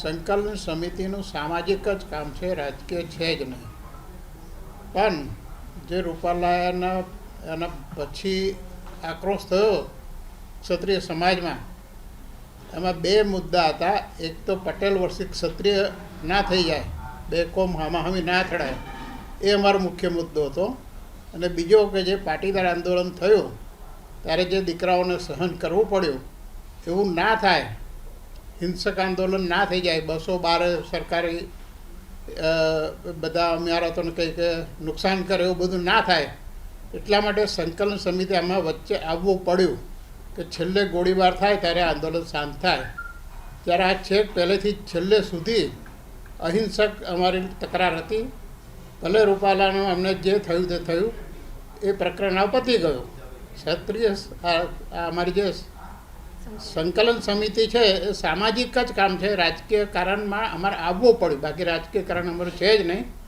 સંકલન સમિતિનું સામાજિક જ કામ છે, રાજકીય છે જ નહીં. પણ જે રૂપાલાના એના પછી આક્રોશ થયો ક્ષત્રિય સમાજમાં, એમાં બે મુદ્દા હતા. એક તો પટેલ વર્ષી ક્ષત્રિય ના થઈ જાય, બે કોમ હામાહામી ના થડાય એ અમારો મુખ્ય મુદ્દો હતો. અને બીજો કે જે પાટીદાર આંદોલન થયું, ત્યારે જે દીકરાઓને સહન કરવું પડ્યું, એવું ના થાય હિંસક આંદોલન ના થઈ જાય. બસો બાર સરકારી બધા ઇમારતોને કંઈક નુકસાન કરે એવું બધું ના થાય. એટલા માટે સંકલન સમિતિ આમાં વચ્ચે આવવું પડ્યું કે છેલ્લે ગોળીબાર થાય ત્યારે આંદોલન શાંત થાય. ત્યારે આ છેક પહેલેથી છેલ્લે સુધી અહિંસક અમારી તકરાર હતી. ભલે રૂપાલાનું અમને જે થયું તે થયું, એ પ્રકરણ પતી ગયું. ક્ષત્રિય અમારી જે સંકલન સમિતિ છે, એ સામાજિક જ કામ છે. રાજકીય કારણમાં અમારે આવવું પડ્યું. બાકી રાજકીય કારણ અમારું છે જ નહીં.